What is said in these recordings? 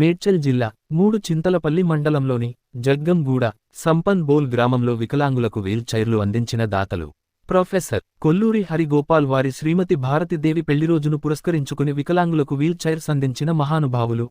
మేడ్చల్ జిల్లా మూడు చింతలపల్లి మండలంలోని జగ్గంగూడ సంపన్ బోల్ గ్రామంలో వికలాంగులకు వీల్ చైర్లు అందించిన దాతలు. ప్రొఫెసర్ కొల్లూరి హరిగోపాల్ వారి శ్రీమతి భారతిదేవి పెళ్ళిరోజును పురస్కరించుకుని వికలాంగులకు వీల్ చైర్స్ అందించిన మహానుభావులు.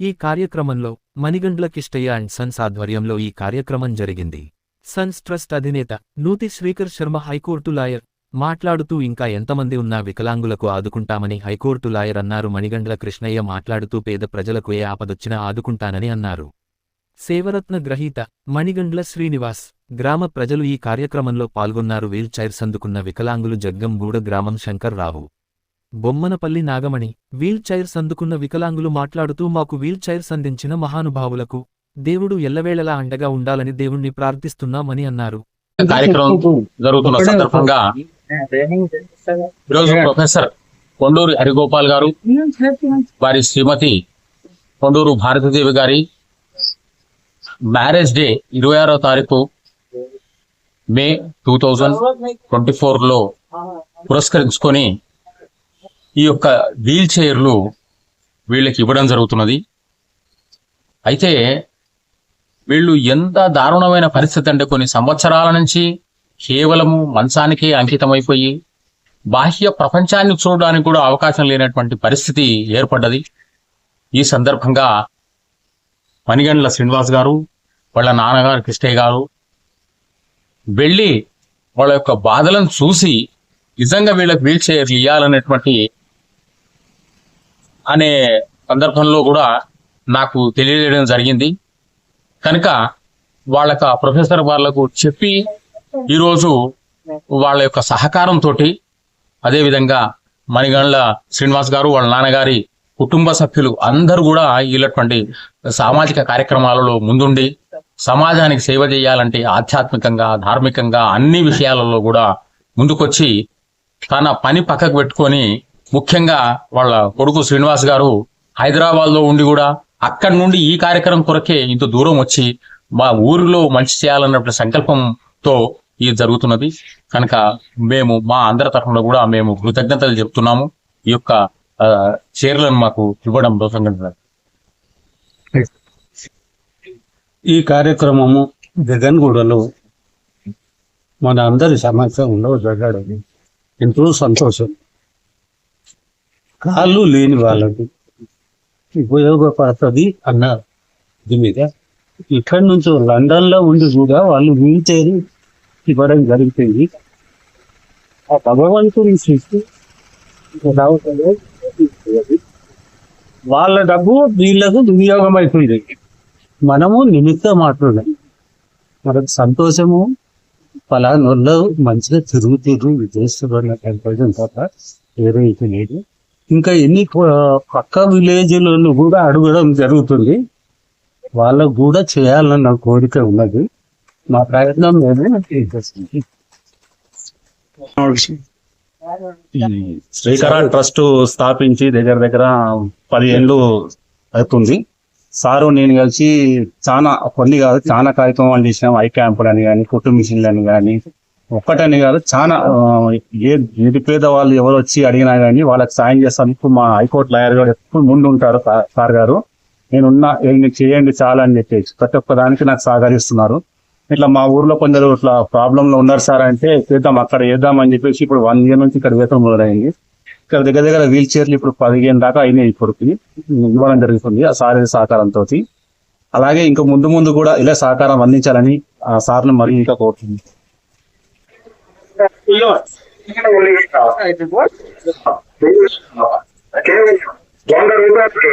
ఈ కార్యక్రమంలో మణిగండ్ల కిష్టయ్య అండ్ సన్స్ ఆధ్వర్యంలో ఈ కార్యక్రమం జరిగింది. సన్స్ ట్రస్ట్ అధినేత Nuthi Srikar Sharma high court lawyer మాట్లాడుతూ ఇంకా ఎంతమంది ఉన్నా వికలాంగులకు ఆదుకుంటామని హైకోర్టు లాయర్ అన్నారు. మణిగండ్ల కృష్ణయ్య మాట్లాడుతూ పేద ప్రజలకు ఏ ఆపదొచ్చినా ఆదుకుంటానని అన్నారు. సేవరత్న గ్రహీత మణిగండ్ల శ్రీనివాస్ గ్రామ ప్రజలు ఈ కార్యక్రమంలో పాల్గొన్నారు. వీల్ చైర్స్ అందుకున్న వికలాంగులు జగ్గంగూడ గ్రామం శంకర్రావు బొమ్మనపల్లి నాగమణి వీల్ చైర్స్ అందుకున్న వికలాంగులు మాట్లాడుతూ మాకు వీల్ చైర్స్ అందించిన మహానుభావులకు దేవుడు ఎల్లవేళలా అండగా ఉండాలని దేవుణ్ణి ప్రార్థిస్తున్నామని అన్నారు. కార్యక్రమం జరుగుతున్న సందర్భంగా ఈరోజు ప్రొఫెసర్ కొండూరు హరిగోపాల్ గారు వారి శ్రీమతి కొండూరు భారతదేవి గారి మ్యారేజ్ డే ఇరవై ఆరో తారీఖు మే టూ థౌజండ్ ట్వంటీ లో పురస్కరించుకొని ఈ యొక్క వీల్ చైర్లు వీళ్ళకి ఇవ్వడం జరుగుతున్నది. అయితే వీళ్ళు ఎంత దారుణమైన పరిస్థితి అంటే కొన్ని సంవత్సరాల నుంచి కేవలము మంచానికే అంకితమైపోయి బాహ్య ప్రపంచాన్ని చూడడానికి కూడా అవకాశం లేనటువంటి పరిస్థితి ఏర్పడ్డది. ఈ సందర్భంగా మణిగండ్ల శ్రీనివాస్ గారు వాళ్ళ నాన్నగారు కృష్ణయ్య గారు వెళ్ళి వాళ్ళ యొక్క బాధలను చూసి నిజంగా వీళ్ళకి వీల్ చైర్లు ఇవ్వాలనేటువంటి అనే సందర్భంలో కూడా నాకు తెలియజేయడం జరిగింది. కనుక వాళ్ళకి ఆ ప్రొఫెసర్ వాళ్ళకు చెప్పి ఈరోజు వాళ్ళ యొక్క సహకారంతో అదేవిధంగా మణిగండ్ల శ్రీనివాస్ గారు వాళ్ళ నాన్నగారి కుటుంబ సభ్యులు అందరూ కూడా వీళ్ళటువంటి సామాజిక కార్యక్రమాలలో ముందుండి సమాజానికి సేవ చేయాలంటే ఆధ్యాత్మికంగా ధార్మికంగా అన్ని విషయాలలో కూడా ముందుకొచ్చి తన పని పక్కకు పెట్టుకొని ముఖ్యంగా వాళ్ళ కొడుకు శ్రీనివాస్ గారు హైదరాబాద్లో ఉండి కూడా అక్కడి నుండి ఈ కార్యక్రమం కొరకే ఇంత దూరం వచ్చి మా ఊరిలో మంచి చేయాలన్నటువంటి సంకల్పంతో ఇది జరుగుతున్నది. కనుక మేము మా అందరి తరఫున కూడా మేము కృతజ్ఞతలు చెప్తున్నాము. ఈ యొక్క చీరలను మాకు ఇవ్వడం సంఘటన ఈ కార్యక్రమము గగన్గూడలో మన అందరి సమక్షంలో జరగడం ఎంతో సంతోషం. కాళ్ళు లేని వాళ్ళకి ఉపయోగపడుతుంది అన్నారు. ఇది మీద ఇక్కడి నుంచి లండన్లో ఉండి కూడా వాళ్ళు వీల్ చైర్ ఇవ్వడం జరుగుతుంది ఆ భగవంతుని సృష్టి వాళ్ళ డబ్బు వీళ్ళకు వినియోగం అయిపోయింది మనము నిమిత్త మాట్లాడాం మనకు సంతోషము ఫలానోళ్ళు మంచిగా తిరుగుతుండ్రు విదేశాలు అన్న సంతోషం తప్ప వేరే ఇది లేదు. ఇంకా ఎన్ని పక్క విలేజ్లను కూడా అడగడం జరుగుతుంది. వాళ్ళకు కూడా చేయాలన్న కోరిక ఉన్నది. మా ప్రయత్నం మేము చేసేస్తుంది శ్రీకర ట్రస్ట్ స్థాపించి దగ్గర దగ్గర పది అవుతుంది. సారు నేను కలిసి చాలా కొన్ని కాదు చాలా కార్యక్రమాలు చేసినాం. ఐ క్యాంపులు అని కానీ కుటుంబ మిషన్లు అని కానీ ఒక్కటని కాదు చాలా ఏ నిరుపేద వాళ్ళు ఎవరు వచ్చి అడిగినా కానీ వాళ్ళకి సాయం చేస్తాను మా హైకోర్టు లాయర్ గారు ఎప్పుడు ముందు ఉంటారు సార్ గారు. నేనున్నా "ఏ, చేయండి చాలా అని చెప్పేసి ప్రతి ఒక్క దానికి నాకు సహకరిస్తున్నారు. ఇట్లా మా ఊర్లో కొందరు ఇట్లా ప్రాబ్లంలో ఉన్నారు సార్ అంటే చేద్దాం అక్కడ వేద్దాం అని చెప్పేసి ఇప్పుడు వన్ ఇయర్ నుంచి ఇక్కడ వేతం మొదలైంది. ఇక్కడ దగ్గర దగ్గర వీల్ చైర్లు ఇప్పుడు పదిహేను దాకా అయినాయి ఇప్పటికి ఇవ్వడం జరుగుతుంది ఆ సార్ సహకారంతో అలాగే ఇంకా ముందు ముందు కూడా ఇలా సహకారం అందించాలని ఆ సార్ను మరీ ఇంకా కోరుతుంది. వంద రూపాయలకి